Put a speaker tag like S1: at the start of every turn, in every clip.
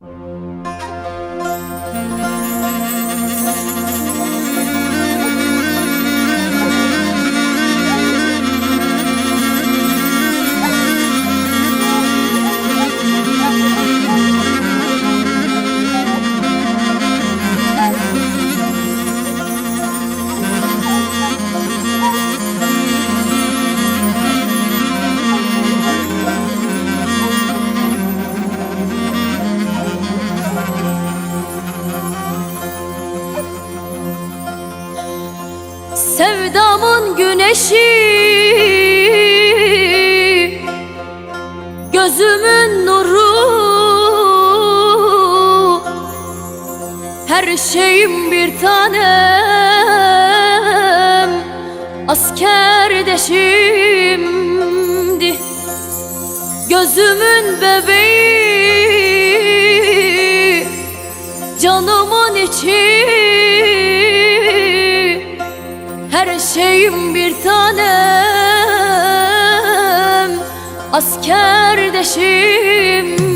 S1: Música Sevdamın güneşi. Gözümün nuru. Her şeyim bir tanem. Asker de şimdi. Gözümün bebeği. Canımın içi. Gerçeğim bir tanem. Asker deşim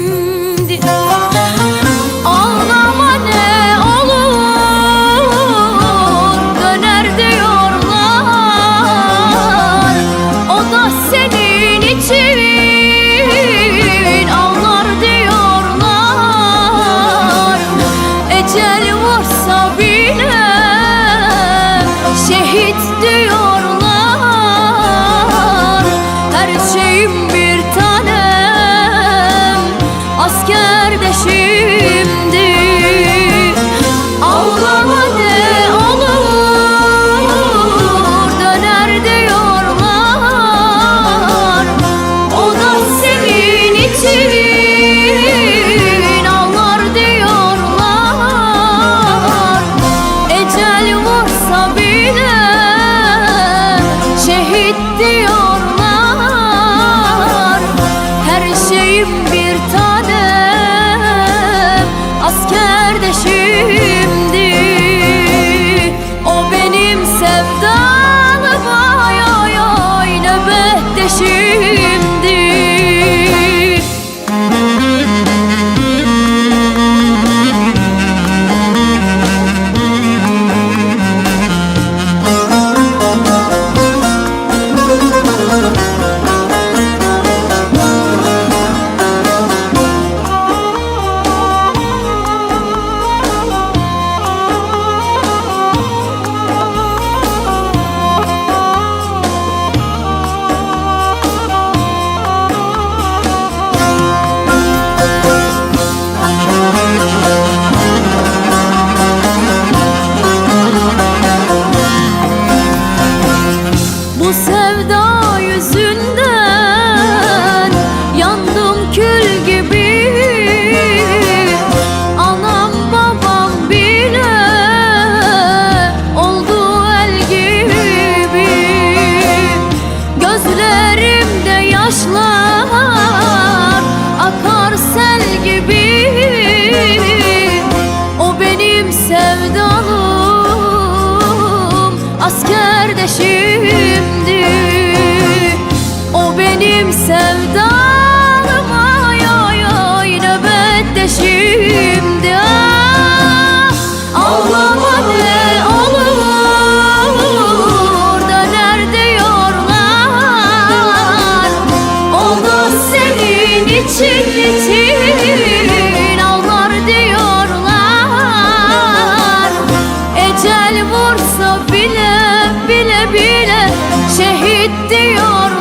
S1: kardeşim. Bedel vursa bile bile bile Şehit diyor.